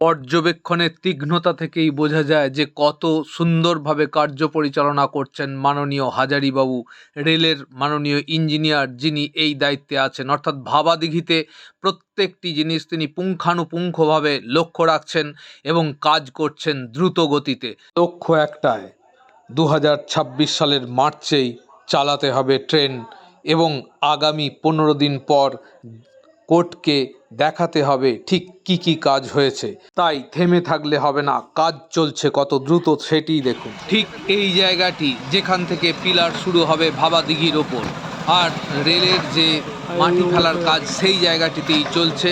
পর্যবেক্ষণের তীক্ষ্ণতা থেকেই বোঝা যায় যে কত সুন্দরভাবে কার্য পরিচালনা করছেন মাননীয় হাজারিবাবু। রেলের মাননীয় ইঞ্জিনিয়ার যিনি এই দায়িত্বে আছেন, অর্থাৎ ভাবাদিঘিতে প্রত্যেকটি জিনিস তিনি পুঙ্খানুপুঙ্খভাবে লক্ষ্য রাখছেন এবং কাজ করছেন দ্রুত গতিতে লক্ষ্য একটাই দু সালের মার্চেই চালাতে হবে ট্রেন এবং আগামী পনেরো দিন পর কোর্টকে দেখাতে হবে ঠিক কি কি কাজ হয়েছে। তাই থেমে থাকলে হবে না, কাজ চলছে কত দ্রুত সেটিই দেখুন। ঠিক এই জায়গাটি যেখান থেকে পিলার শুরু হবে ভাবাদিঘির ওপর। আর রেলের যে মাটি ফেলার কাজ, সেই জায়গাটিতেই চলছে।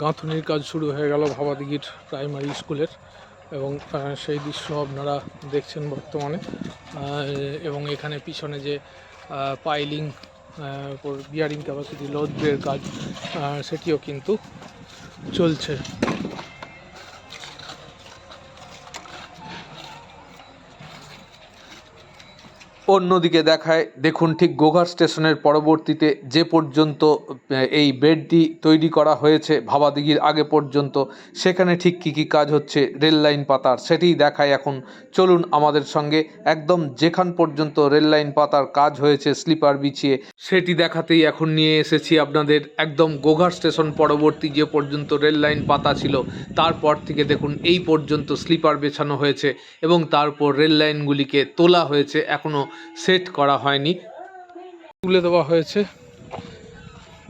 গাঁথনির কাজ শুরু হয়ে গেল ভাবাদিঘির প্রাইমারি স্কুলের। এবং সেই দৃশ্য আপনারা দেখছেন বর্তমানে। এবং এখানে পিছনে যে পাইলিং বিয়ারিং ক্যাপাসিটি লোডের কাজ সেটিও কিন্তু চলছে। অন্যদিকে দেখায়, দেখুন ঠিক গোঘাট স্টেশনের পরবর্তীতে যে পর্যন্ত এই বেডটি তৈরি করা হয়েছে, ভাবাদিঘির আগে পর্যন্ত, সেখানে ঠিক কী কী কাজ হচ্ছে, রেল লাইন পাতার, সেটিই দেখায় এখন। চলুন আমাদের সঙ্গে, একদম যেখান পর্যন্ত রেল লাইন পাতার কাজ হয়েছে, স্লিপার বিছিয়ে, সেটি দেখাতেই এখন নিয়ে এসেছি আপনাদের একদম গোঘাট স্টেশন পরবর্তী যে পর্যন্ত রেল লাইন পাতা ছিল, তারপর থেকে দেখুন এই পর্যন্ত স্লিপার বেছানো হয়েছে এবং তারপর রেল লাইনগুলিকে তোলা হয়েছে এখনও সেট করা হয়নি। তুলে দেওয়া হয়েছে।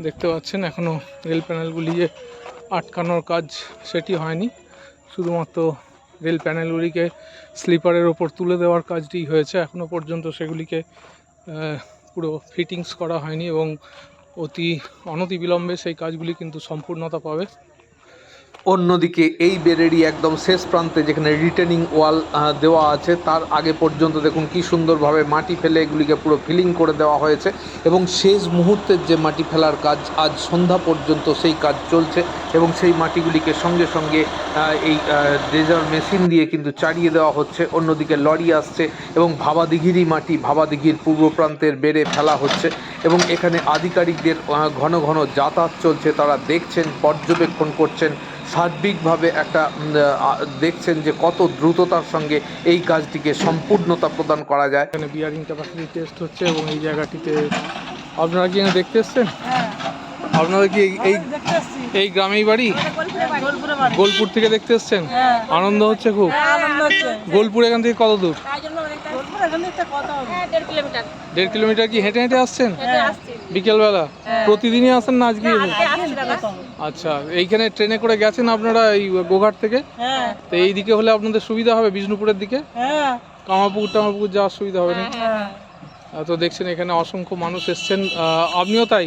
দেখতে পাচ্ছেন এখনও রেল প্যানেলগুলি যে আটকানোর কাজ সেটি হয়নি। শুধুমাত্র রেল প্যানেলগুলিকে স্লিপারের ওপর তুলে দেওয়ার কাজটি হয়েছে। এখনও পর্যন্ত সেগুলিকে পুরো ফিটিংস করা হয়নি এবং অতি অনতিবিলম্বে সেই কাজগুলি কিন্তু সম্পূর্ণতা পাবে। অন্যদিকে এই বেডেরই একদম শেষ প্রান্তে যেখানে রিটেনিং ওয়াল দেওয়া আছে, তার আগে পর্যন্ত দেখুন কি সুন্দরভাবে মাটি ফেলে এগুলিকে পুরো ফিলিং করে দেওয়া হয়েছে এবং শেষ মুহূর্তের যে মাটি ফেলার কাজ, আজ সন্ধ্যা পর্যন্ত সেই কাজ চলছে এবং সেই মাটিগুলিকে সঙ্গে সঙ্গে এই ড্রেজার মেশিন দিয়ে কিন্তু চাড়িয়ে দেওয়া হচ্ছে। অন্যদিকে লরি আসছে এবং ভাবাদিঘিরই মাটি ভাবাদিঘির পূর্ব প্রান্তের বেড়ে ফেলা হচ্ছে এবং এখানে আধিকারিকদের ঘন ঘন যাতায়াত চলছে। তারা দেখছেন, পর্যবেক্ষণ করছেন। সার্বিকভাবে একটা দেখছেন যে কত দ্রুততার সঙ্গে এই কাজটিকে সম্পূর্ণতা প্রদান করা যায়। এখানে বিয়ারিং ক্যাপাসিটি টেস্ট হচ্ছে এবং এই জায়গাটিতে আপনারা কি এখানে দেখতে এসছেন? আপনারা কি এই- এই এই গ্রামেই বাড়ি? গোলপুরে গোলপুর থেকে দেখতে এসছেন? হ্যাঁ। আনন্দ হচ্ছে খুব? হ্যাঁ, গোলপুর এখান থেকে কত দূর? গোলপুর এখান থেকে কত হবে দেড় কিলোমিটার কি হেঁটে হেঁটে আসছেন? হেঁটে আসছি। বিকেলবেলা? প্রতিদিনই আসেন না আজকে? আচ্ছা এইখানে ট্রেনে করে গেছেন আপনারা এই গোঘাট থেকে? হ্যাঁ। তো এই দিকে হলে আপনাদের সুবিধা হবে বিষ্ণুপুরের দিকে? হ্যাঁ। কামারপুকুর টামারপুকুর যাওয়ার সুবিধা হবে না? হ্যাঁ তো দেখছেন এখানে অসংখ্য মানুষ এসছেন। আপনিও তাই?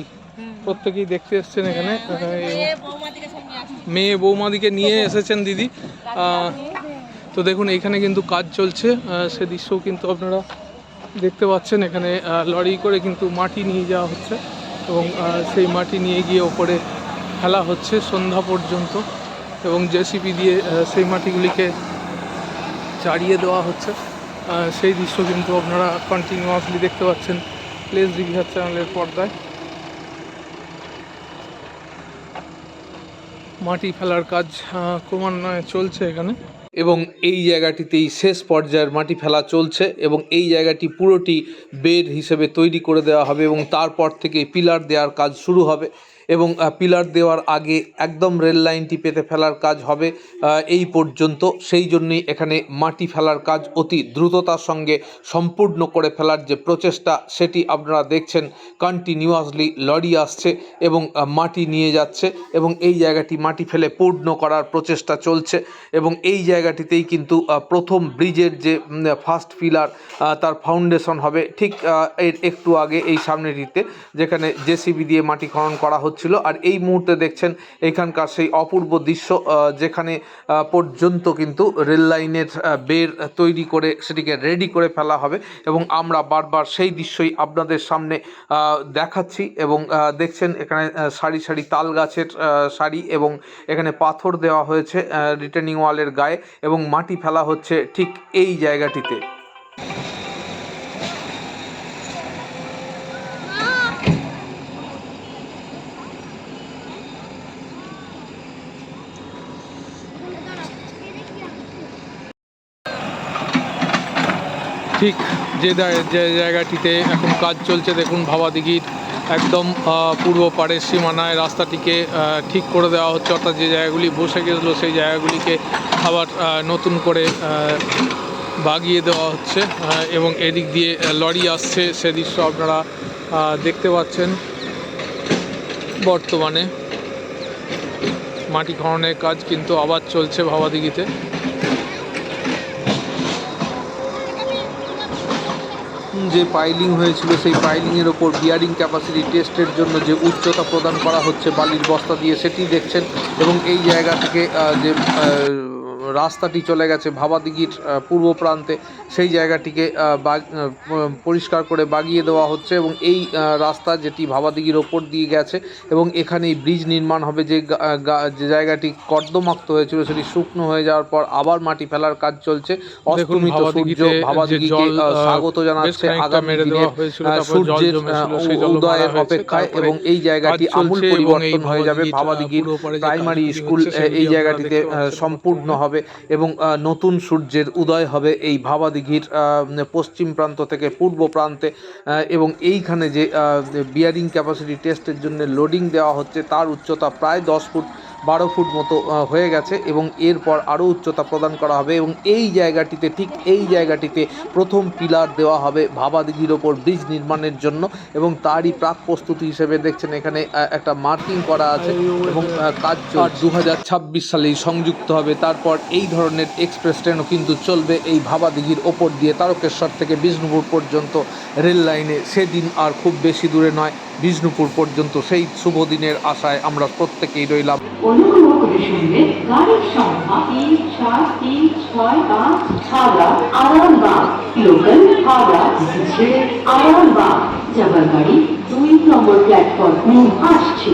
প্রত্যেকেই দেখতে এসছেন এখানে? মেয়ে বৌমাদিকে নিয়ে এসেছেন দিদি। তো দেখুন এখানে কিন্তু কাজ চলছে। সে দৃশ্যও কিন্তু আপনারা দেখতে পাচ্ছেন, এখানে লরি করে কিন্তু মাটি নিয়ে যাওয়া হচ্ছে এবং সেই মাটি নিয়ে গিয়ে ওপরে ফেলা হচ্ছে সন্ধ্যা পর্যন্ত এবং জেসিপি দিয়ে সেই মাটিগুলিকে চাড়িয়ে দেওয়া হচ্ছে। সেই দৃশ্য কিন্তু আপনারা কন্টিনিউয়াসলি দেখতে পাচ্ছেন প্লেস রিভিহার চ্যানেলের পর্দায়। মাটি ফেলার কাজ ক্রমান্বয়ে চলছে এখানে। এবং এই জায়গাটিতেই শেষ পর্যায়ের মাটি ফেলা চলছে এবং এই জায়গাটি পুরোটি বেড হিসেবে তৈরি করে দেওয়া হবে এবং তারপর থেকে পিলার দেওয়ার কাজ শুরু হবে। এবং পিলার দেওয়ার আগে একদম রেল লাইনটি পেতে ফেলার কাজ হবে এই পর্যন্ত। সেই জন্যই এখানে মাটি ফেলার কাজ অতি দ্রুততার সঙ্গে সম্পূর্ণ করে ফেলার যে প্রচেষ্টা, সেটি আপনারা দেখছেন। কন্টিনিউয়াসলি লরি আসছে এবং মাটি নিয়ে যাচ্ছে এবং এই জায়গাটি মাটি ফেলে পূর্ণ করার প্রচেষ্টা চলছে এবং এই জায়গাটিতেই কিন্তু প্রথম ব্রিজের যে ফার্স্ট পিলার তার ফাউন্ডেশন হবে। ঠিক এর একটু আগে এই সামনেটিতে যেখানে জেসিবি দিয়ে মাটি খনন করা হচ্ছিল। আর এই মুহূর্তে দেখছেন এখানকার সেই অপূর্ব দৃশ্য যেখানে পর্যন্ত কিন্তু রেল লাইনের বের তৈরি করে সেটিকে রেডি করে ফেলা হবে এবং আমরা বারবার সেই দৃশ্যই আপনাদের সামনে দেখাচ্ছি এবং দেখছেন এখানে সারি সারি তাল গাছের সারি এবং এখানে পাথর দেওয়া হয়েছে রিটার্নিং ওয়ালের গায়ে এবং মাটি ফেলা হচ্ছে ঠিক এই জায়গাটিতে। ঠিক যে যে জায়গাটিতে এখন কাজ চলছে, দেখুন ভাবাদিঘির একদম পূর্ব পাড়ের সীমানায় রাস্তাটিকে ঠিক করে দেওয়া হচ্ছে, অর্থাৎ যে জায়গাগুলি বসে গেছিল, সেই জায়গাগুলিকে আবার নতুন করে বাগিয়ে দেওয়া হচ্ছে এবং এদিক দিয়ে লরি আসছে, সে দৃশ্য আপনারা দেখতে পাচ্ছেন। বর্তমানে মাটি খননের কাজ কিন্তু আবার চলছে ভাবাদিঘিতে। যে পাইলিং হয়েছিল, সেই পাইলিংয়ের ওপর বিয়ারিং ক্যাপাসিটি টেস্টের জন্য যে উচ্চতা প্রদান করা হচ্ছে বালির বস্তা দিয়ে সেটি দেখছেন। এবং এই জায়গা থেকে যে রাস্তাটি চলে গেছে ভাবাদিঘির পূর্ব প্রান্তে। সেই জায়গাটিকে পরিষ্কার করে বাগিয়ে দেওয়া হচ্ছে এবং এই রাস্তা যেটি ভাবাদিঘির ওপর দিয়ে গেছে এবং এখানে এই ব্রিজ নির্মাণ হবে যে যে জায়গাটি কর্দমাক্ত হয়েছিল সেটি শুকনো হয়ে যাওয়ার পর আবার মাটি ফেলার কাজ চলছে। অস্তমিত সূর্য ভাবাদিঘিকে স্বাগত জানাচ্ছে আগামী দিনে। সূর্যের উদয়ের অপেক্ষায় এবং এই জায়গাটি আমূল পরিবর্তন হয়ে যাবে ভাবাদিঘির, প্রাইমারি স্কুল এই জায়গাটিতে সম্পূর্ণ হবে। এবং নতুন সূর্যের উদয় হবে এই ভাবাদিঘির পশ্চিম প্রান্ত থেকে পূর্ব প্রান্তে এবং এইখানে যে বিয়ারিং ক্যাপাসিটি টেস্টের জন্য লোডিং দেওয়া হচ্ছে, তার উচ্চতা প্রায় দশ ফুট বারো ফুট মতো হয়ে গেছে এবং এরপর আরও উচ্চতা প্রদান করা হবে এবং এই জায়গাটিতে, ঠিক এই জায়গাটিতে প্রথম পিলার দেওয়া হবে ভাবাদিঘির ওপর ব্রিজ নির্মাণের জন্য এবং তারই প্রাক প্রস্তুতি হিসেবে দেখছেন এখানে একটা মার্কিং করা আছে এবং কাজ দু হাজার ছাব্বিশ সালেই সংযুক্ত হবে। তারপর এই ধরনের এক্সপ্রেস ট্রেনও কিন্তু চলবে এই ভাবাদিঘির ওপর দিয়ে তারকেশ্বর থেকে বিষ্ণুপুর পর্যন্ত রেল লাইনে। সেদিন আর খুব বেশি দূরে নয়, বিষ্ণুপুর পর্যন্ত। সেই শুভ দিনের আশায় আমরা প্রত্যেকেই রইলাম। অনুগ্রহ করে শুনবেন গাড়ির সংখ্যা তিন সাত তিন, ছয়, পাঁচ হাওড়া আরামবাগ লোকাল হাওড়া আরামবাগ যাবার গাড়ি দুই নম্বর প্ল্যাটফর্মে আসছে।